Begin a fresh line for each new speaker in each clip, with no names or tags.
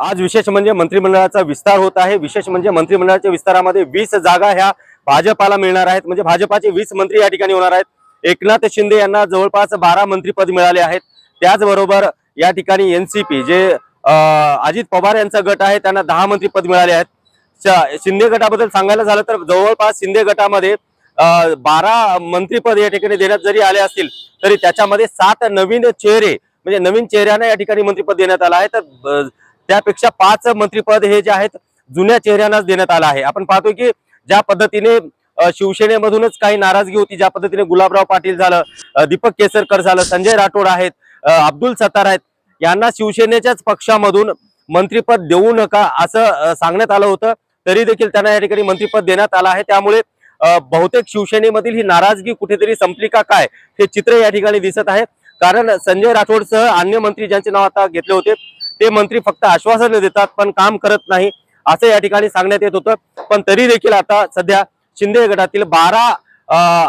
आज विशेष म्हणजे मंत्रिमंडळाचा विस्तार होत आहे. विशेष म्हणजे मंत्रिमंडळाच्या विस्तारामध्ये वीस जागा ह्या भाजपाला मिळणार आहेत. म्हणजे भाजपाचे वीस मंत्री या ठिकाणी होणार आहेत. एकनाथ शिंदे यांना जवळपास बारा मंत्रीपद मिळाले आहेत. त्याचबरोबर या ठिकाणी एनसीपी जे अजित पवार यांचा गट आहे त्यांना दहा मंत्रीपद मिळाले आहेत. शिंदे गटाबद्दल सांगायला झालं तर जवळपास शिंदे गटामध्ये बारा मंत्रीपद या ठिकाणी देण्यात जरी आले असतील तरी त्याच्यामध्ये सात नवीन चेहरे म्हणजे नवीन चेहऱ्यांना या ठिकाणी मंत्रीपद देण्यात आलं आहे. तर त्यापेक्षा पाच मंत्रीपद हे जे आहेत जुन्या चेहऱ्यांनाच देण्यात आलं आहे. आपण पाहतो की ज्या पद्धतीने शिवसेनेमधूनच काही नाराजगी होती ज्या पद्धतीने गुलाबराव पाटील झालं दीपक केसरकर झालं संजय राठोड आहेत अब्दुल सत्तार आहेत यांना शिवसेनेच्याच पक्षामधून मंत्रीपद देऊ नका असं सांगण्यात आलं होतं. तरी देखील त्यांना या ठिकाणी मंत्रीपद देण्यात आलं आहे. त्यामुळे बहुतेक शिवसेनेमधील ही नाराजगी कुठेतरी संपली का काय हे चित्र या ठिकाणी दिसत आहे. कारण संजय राठोडसह अन्य मंत्री ज्यांचे नाव आता घेतले होते ते मंत्री फक्त आश्वासन देतात पण काम करत नाही असं या ठिकाणी सांगण्यात येत होतं. पण तरी देखील आता सध्या शिंदे गटातील बारा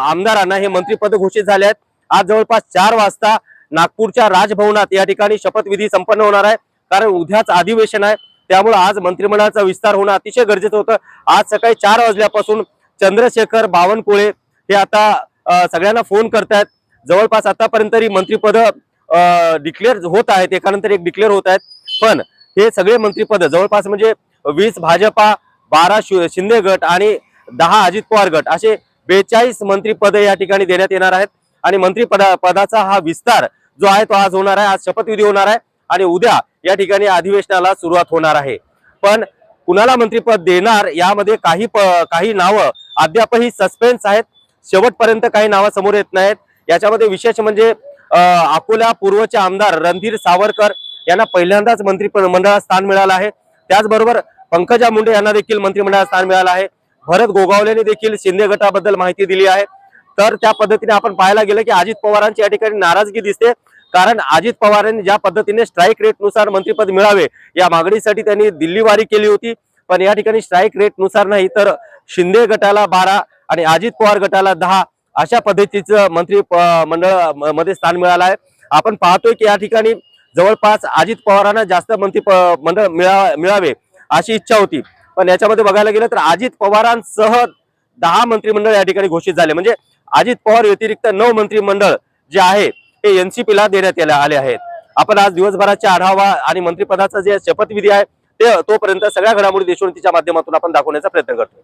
आमदारांना हे मंत्रीपद घोषित झाले आहेत. आज जवळपास चार वाजता नागपूरच्या राजभवनात या ठिकाणी शपथविधी संपन्न होणार आहे. कारण उद्याच अधिवेशन आहे. त्यामुळे आज मंत्रिमंडळाचा विस्तार होणं अतिशय गरजेचं होतं. आज सकाळी चार वाजल्यापासून चंद्रशेखर बावनकुळे हे आता सगळ्यांना फोन करतायत. जवळपास आतापर्यंत तरी मंत्रीपद डिक्लेअर होत आहेत. एकानंतर एक डिक्लेअर होत आहेत. पण हे सगळे मंत्रीपद जवळपास म्हणजे वीस भाजपा बारा शि- शिंदे गट आणि दहा अजित पवार गट असे बेचाळीस मंत्रीपद या ठिकाणी देण्यात येणार आहेत. आणि मंत्रिपदा पदाचा हा विस्तार जो आहे तो आज होणार आहे. आज शपथविधी होणार आहे आणि उद्या या ठिकाणी अधिवेशनाला सुरुवात होणार आहे. पण कुणाला मंत्रीपद देणार यामध्ये काही प- काही नावं अद्यापही सस्पेन्स आहेत. शेवटपर्यंत काही नावं समोर येत नाहीत. याच्यामध्ये विशेष म्हणजे अकोला पूर्वचे आमदार रणधीर सावरकर यांना पहिल्यांदाच मंत्री मंडळात स्थान मिळालं आहे. त्याचबरोबर पंकजा मुंडे यांना देखील मंत्रिमंडळात स्थान मिळालं आहे. भरत गोगावलेने देखील शिंदे गटाबद्दल माहिती दिली आहे. तर त्या पद्धतीने आपण पाहायला गेलं की अजित पवारांची या ठिकाणी नाराजगी दिसते. कारण अजित पवारांनी ज्या पद्धतीने स्ट्राईक रेटनुसार मंत्रिपद मंत्रीपद मिळावे या मागणीसाठी त्यांनी दिल्लीवारी केली होती. पण या ठिकाणी स्ट्राईक रेटनुसार नाही तर शिंदे गटाला बारा आणि अजित पवार गटाला दहा अशा पद्धतीचं मंत्री प- मंडळ म- मध्ये स्थान मिळालं आहे. आपण पाहतोय की या ठिकाणी जवळपास अजित पवारांना जास्त मंत्री मंडळ मिळा मिळावे अशी इच्छा होती. पण याच्यामध्ये बघायला गेलं तर अजित पवारांसह दहा मंत्रिमंडळ या ठिकाणी घोषित झाले. म्हणजे अजित पवार व्यतिरिक्त नऊ मंत्रिमंडळ जे आहे ते एनसीपी ला देण्यात आले आहेत. आपण आज दिवसभराचा आढावा आणि मंत्रिपदाचा जे शपथविधी आहे ते तोपर्यंत सगळ्या घडामोडी देशोन्नतीच्या माध्यमातून आपण दाखवण्याचा प्रयत्न करतो